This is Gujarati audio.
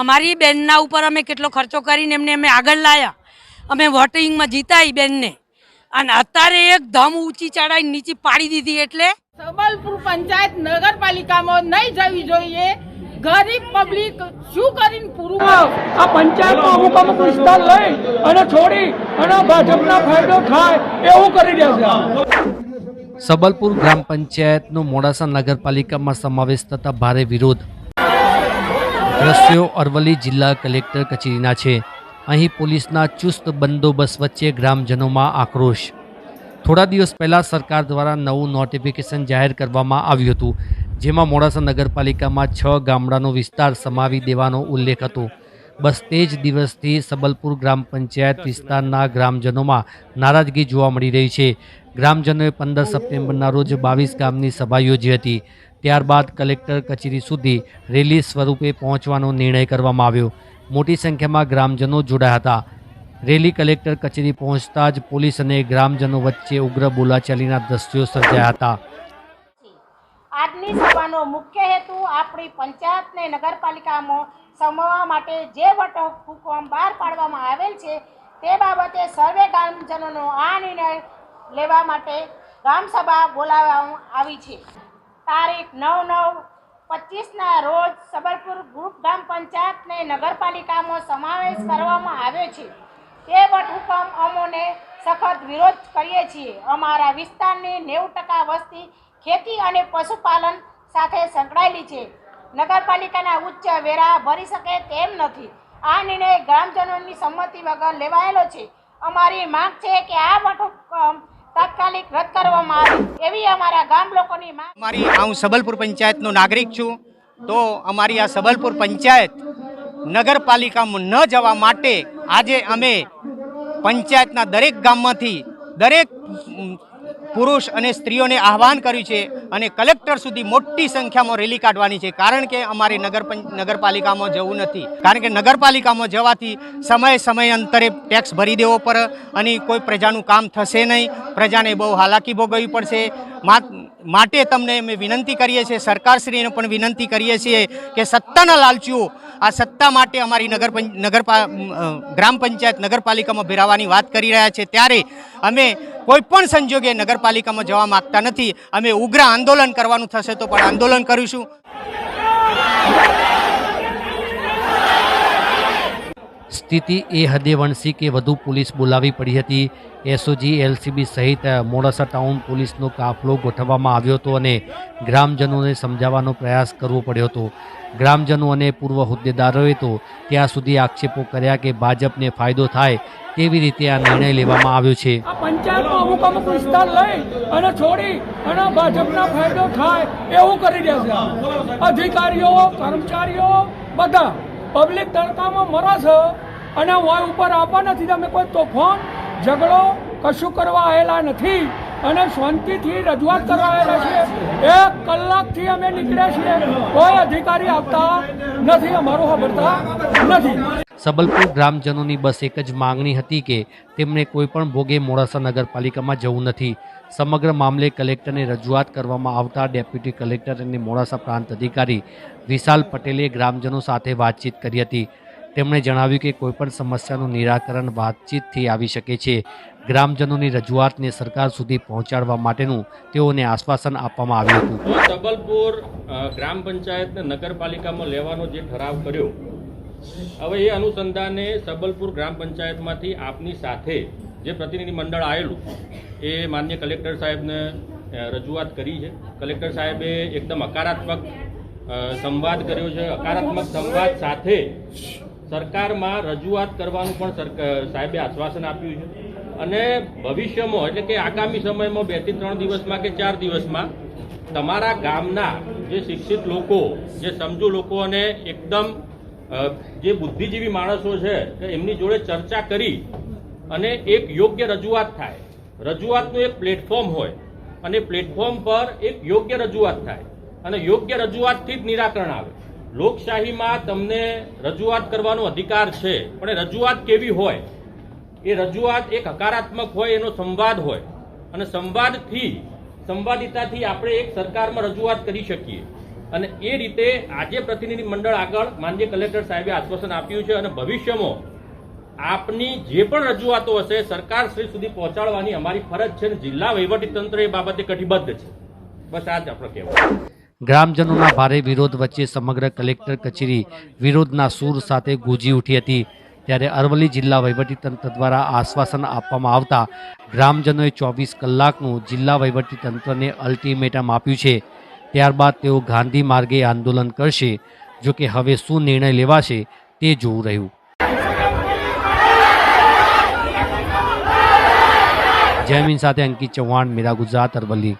અમારી બેનના ઉપર અમે કેટલો ખર્ચો કરીને એમને અમે આગળ લાયા. અમે વોટિંગમાં જીતાઈ બેનને. અને અત્યારે એક ધમ ઊંચી ચડાઈ નીચે પાડી દીધી એટલે સબલપુર પંચાયત નગરપાલિકામાં નહીં જવી જોઈએ. ગરીબ પબ્લિક શું કરીને પૂરું આ પંચાયતમાં અમુક અમુક વિસ્તાર લઈ અને છોડી અને ભાજપના ફાયદો થાય એવું કરી દેશે સબલપુર ગ્રામ પંચાયતનો મોડાસા નગરપાલિકામાં સમાવેશ થતા ભારે વિરોધ દ્રશ્યો અરવલ્લી જિલ્લા કલેક્ટર કચેરીના છે. અહીં પોલીસના ચુસ્ત બંદોબસ્ત વચ્ચે ગ્રામજનોમાં આક્રોશ. થોડા દિવસ પહેલાં સરકાર દ્વારા નવું નોટિફિકેશન જાહેર કરવામાં આવ્યું હતું, જેમાં મોડાસા નગરપાલિકામાં છ ગામડાનો વિસ્તાર સમાવી દેવાનો ઉલ્લેખ હતો. બસ તે જ દિવસથી સબલપુર ગ્રામ પંચાયત વિસ્તારના ગ્રામજનોમાં નારાજગી જોવા મળી રહી છે. ગ્રામજનોએ પંદર સપ્ટેમ્બરના રોજ બાવીસ ગામની સભા યોજી હતી. ત્યારબાદ કલેક્ટર કચેરી સુધી રેલી સ્વરૂપે પહોંચવાનો નિર્ણય કરવામાં આવ્યો. મોટી સંખ્યામાં ગ્રામજનો જોડાયા હતા. રેલી કલેક્ટર કચેરી પહોંચતા જ પોલીસ અને ગ્રામજનો વચ્ચે ઉગ્ર બોલાચાલીના દ્રશ્યો સર્જાયા હતા. આજની સભાનો મુખ્ય હેતુ આપણી પંચાયતને નગરપાલિકામાં સમાવવા માટે જે વટો હુકમ બહાર પાડવામાં આવેલ છે તે બાબતે સર્વે ગ્રામજનોનો આ નિર્ણય લેવા માટે ગ્રામસભા બોલાવવામાં આવી છે. તારીખ નવ નવ પચીસના રોજ સબલપુર ગ્રુપ ગ્રામ પંચાયતને નગરપાલિકામાં સમાવેશ કરવામાં આવ્યો છે. તે વટહુકમ અમોને સખત વિરોધ કરીએ છીએ. અમારા વિસ્તારની નેવું ટકા વસ્તી ખેતી અને પશુપાલન સાથે સંકળાયેલી છે. નગરપાલિકાના ઉચ્ચ વેરા ભરી શકે તેમ નથી. આ નિર્ણય ગ્રામજનોની સંમતિ વગર લેવાયેલો છે. અમારી માંગ છે કે આ વટહુકમ તાત્કાલિક રદ કરવામાં આવી. એવી અમારા ગામ લોકોની માંગ. અમારી હું સબલપુર પંચાયતનો નાગરિક છું. તો અમારી આ સબલપુર પંચાયત નગરપાલિકામાં ન જવા માટે આજે અમે પંચાયતના દરેક ગામમાંથી દરેક પુરુષ અને સ્ત્રીઓને આહવાન કર્યું છે અને કલેક્ટર સુધી મોટી સંખ્યામાં રેલી કાઢવાની છે. કારણ કે અમારે નગર નગરપાલિકામાં જવું નથી. કારણ કે નગરપાલિકામાં જવાથી સમય સમય અંતરે ટેક્સ ભરી દેવો પડે અને કોઈ પ્રજાનું કામ થશે નહીં. પ્રજાને બહુ હાલાકી ભોગવવી પડશે. માટે તમને અમે વિનંતી કરીએ છીએ, સરકારશ્રીને પણ વિનંતી કરીએ છીએ કે સત્તાના લાલચીઓ આ સત્તા માટે અમારી નગર નગરપા ગ્રામ પંચાયત નગરપાલિકામાં ભેરાવાની વાત કરી રહ્યા છે. ત્યારે અમે કોઈપણ સંજોગે સંજોગે નગરપાલિકામાં જવા માગતા નથી. અમે ઉગ્ર આંદોલન કરવાનું થશે તો પણ આંદોલન કરીશું. સ્થિતિ એ હદે વણસી કે વધુ પોલીસ બોલાવી પડી હતી. એસઓજી એલસીબી સહિત મોડાસા ટાઉન પોલીસનો કાફલો ગોઠવવામાં આવ્યો હતો અને ગ્રામજનોને સમજાવવાનો પ્રયાસ કરવો પડ્યો હતો. ગ્રામજનો અને પૂર્વ હોદ્દેદારોએ તો ત્યાં સુધી આક્ષેપો કર્યા કે ભાજપને ફાયદો થાય તેવી રીતે આ નિર્ણય લેવામાં આવ્યો છે. અમુક અમુક વિસ્તાર લઈ અને છોડી અને ભાજપના ફાયદો થાય એવું કરી દેશે અધિકારીઓ, કર્મચારીઓ બધા પબ્લિક તડકામાં મરે છે. અને વોય ઉપર આવવા નથી. તમે કોઈ તોફાન, ઝઘડો કશું કરવા આવેલા નથી. અને શાંતિથી રજૂઆત કરવા આવેલા છીએ. એક કલાકથી અમે નીકળ્યા છીએ. કોઈ અધિકારી આવતા નથી. અમારું ખબરતા નથી. સબલપુર ગ્રામજનોની બસ એક જ માંગણી હતી કે તેમને કોઈ પણ ભોગે મોડાસા નગરપાલિકામાં જવું નથી. સમગ્ર મામલે કલેક્ટરને રજૂઆત કરવામાં આવતા ડેપ્યુટી કલેક્ટર અને મોડાસા પ્રાંત અધિકારી વિશાલ પટેલે ગ્રામજનો સાથે વાતચીત કરી હતી. તેમણે જણાવ્યું કે કોઈપણ સમસ્યાનું નિરાકરણ વાતચીતથી આવી શકે છે. ગ્રામજનોની રજૂઆતને સરકાર સુધી પહોંચાડવા માટેનું તેઓને આશ્વાસન આપવામાં આવ્યું હતું. સબલપુર ગ્રામ પંચાયતને નગરપાલિકામાં લેવાનો જે ઠરાવ કર્યો, હવે એ અનુસંધાને સબલપુર ગ્રામ પંચાયતમાંથી આપની સાથે જે પ્રતિનિધિ મંડળ આવેલું, એ માન્ય કલેક્ટર સાહેબને રજૂઆત કરી છે. કલેક્ટર સાહેબે એકદમ હકારાત્મક સંવાદ કર્યો છે. હકારાત્મક સંવાદ સાથે સરકારમાં રજૂઆત કરવાનું પણ સાહેબે આશ્વાસન આપ્યું છે. અને ભવિષ્યમાં, એટલે કે આગામી સમયમાં, બેથી ત્રણ દિવસમાં કે ચાર દિવસમાં, તમારા ગામના જે શિક્ષિત લોકો, જે સમજુ લોકો અને એકદમ જે બુદ્ધિજીવી માણસો છે એમની જોડે ચર્ચા કરી અને એક યોગ્ય રજૂઆત થાય. રજૂઆતનું એક પ્લેટફોર્મ હોય અને પ્લેટફોર્મ પર એક યોગ્ય રજૂઆત થાય. અને યોગ્ય રજૂઆતથી જ નિરાકરણ આવે. લોકશાહીમાં તમને રજૂઆત કરવાનો અધિકાર છે, પણ એ રજૂઆત કેવી હોય? એ રજૂઆત એક હકારાત્મક હોય, એનો સંવાદ હોય. અને સંવાદથી, સંવાદિતાથી આપણે એક સરકારમાં રજૂઆત કરી શકીએ. અને એ રીતે આજે પ્રતિનિધિ મંડળ આગળ માનનીય કલેક્ટર સાહેબે આશ્વાસન આપ્યું છે અને ભવિષ્યમાં આપની જે પણ રજૂઆતો હશે, સરકાર શ્રી સુધી પહોંચાડવાની અમારી ફરજ છે અને જિલ્લા વહીવટી તંત્ર એ બાબતે કટિબદ્ધ છે. બસ આ જ આપણે કહેવાનું. ગ્રામજનોના ભારે વિરોધ વચ્ચે સમગ્ર કલેક્ટર કચેરી વિરોધના સૂર સાથે ગુંજી ઉઠી હતી. ત્યારે અરવલ્લી જિલ્લા વહીવટીતંત્ર દ્વારા આશ્વાસન આપવામાં આવતા ગ્રામજનોએ ચોવીસ કલાકનું જિલ્લા વહીવટીતંત્રને અલ્ટિમેટમ આપ્યું છે. ત્યારબાદ તેઓ ગાંધી માર્ગે આંદોલન કરશે. જો કે હવે શું નિર્ણય લેવાશે તે જોવું રહ્યું. જયમીન સાથે અંકિત ચૌહાણ, મેરા ગુજરાત, અરવલ્લી.